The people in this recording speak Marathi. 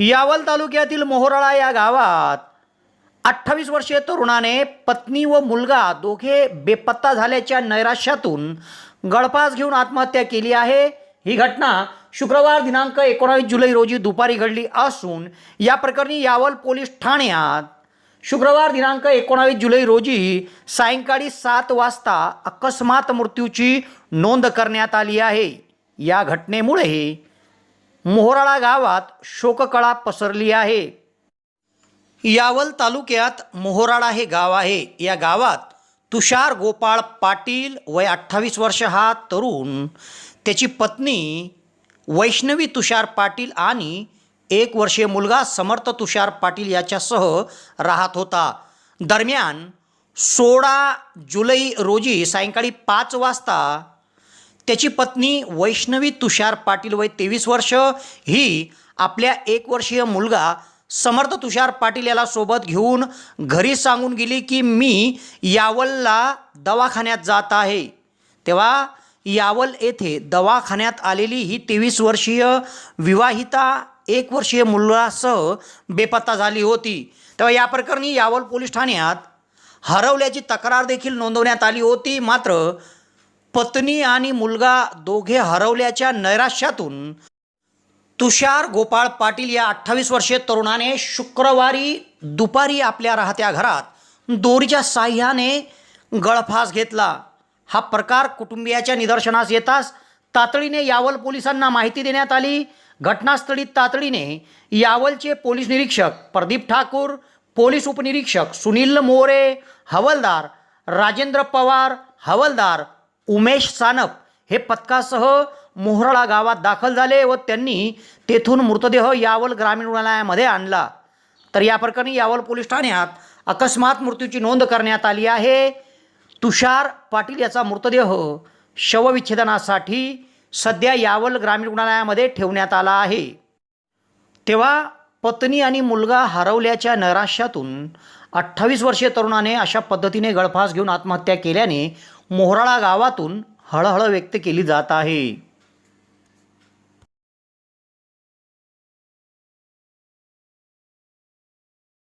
यावल तालुक्यातील मोहराळा या गावात अठ्ठावीस वर्षीय तरुणाने पत्नी व मुलगा दोघे बेपत्ता झाल्याच्या नैराश्यातून गळफास घेऊन आत्महत्या केली आहे. ही घटना शुक्रवार दिनांक एकोणावीस जुलै रोजी दुपारी घडली असून या प्रकरणी यावल पोलीस ठाण्यात शुक्रवार दिनांक एकोणावीस जुलै रोजी सायंकाळी सात वाजता अकस्मात मृत्यूची नोंद करण्यात आली आहे. या घटनेमुळे मोहोराळा गावात शोककळा पसरली आहे. यावल तालुक्यात मोहोराळा हे गाव आहे. या गावात तुषार गोपाळ पाटील वय अठ्ठावीस वर्ष हा तरुण त्याची पत्नी वैष्णवी तुषार पाटील आणि एक वर्षीय मुलगा समर्थ तुषार पाटील याच्यासह राहत होता. दरम्यान सोळा जुलै रोजी सायंकाळी पाच वाजता त्याची पत्नी वैष्णवी तुषार पाटील वय तेवीस वर्ष. ही आपल्या एक वर्षीय मुलगा समर्थ तुषार पाटील याला सोबत घेऊन घरी सांगून गेली की मी यावलला दवाखान्यात जात आहे. तेव्हा यावल येथे दवाखान्यात आलेली ही तेवीस वर्षीय विवाहिता एक वर्षीय मुलासह बेपत्ता झाली होती. तेव्हा या प्रकरणी यावल पोलीस ठाण्यात हरवल्याची तक्रार देखील नोंदवण्यात आली होती. मात्र पत्नी आणि मुलगा दोघे हरवल्याच्या नैराश्यातून तुषार गोपाळ पाटील या अठ्ठावीस वर्षीय तरुणाने शुक्रवारी दुपारी आपल्या राहत्या घरात दोरीच्या साह्याने गळफास घेतला. हा प्रकार कुटुंबियाच्या निदर्शनास येताच तातडीने यावल पोलिसांना माहिती देण्यात आली. घटनास्थळी तातडीने यावलचे पोलीस निरीक्षक प्रदीप ठाकूर पोलीस उपनिरीक्षक सुनील मोरे हवलदार राजेंद्र पवार हवलदार उमेश सानप हे पथकासह मोहराळा गावात दाखल झाले व त्यांनी तेथून मृतदेह यावल ग्रामीण रुग्णालयामध्ये आणला. तर या प्रकरणी यावल पोलीस ठाण्यात अकस्मात मृत्यूची नोंद करण्यात आली आहे. तुषार पाटील याचा मृतदेह शवविच्छेदनासाठी सध्या यावल ग्रामीण रुग्णालयामध्ये ठेवण्यात आला आहे. तेव्हा पत्नी आणि मुलगा हरवल्याच्या नैराश्यातून अठ्ठावीस वर्षीय तरुणाने अशा पद्धतीने गळफास घेऊन आत्महत्या केल्याने मोहराळा गावातून हळहळ व्यक्त केली जात आहे.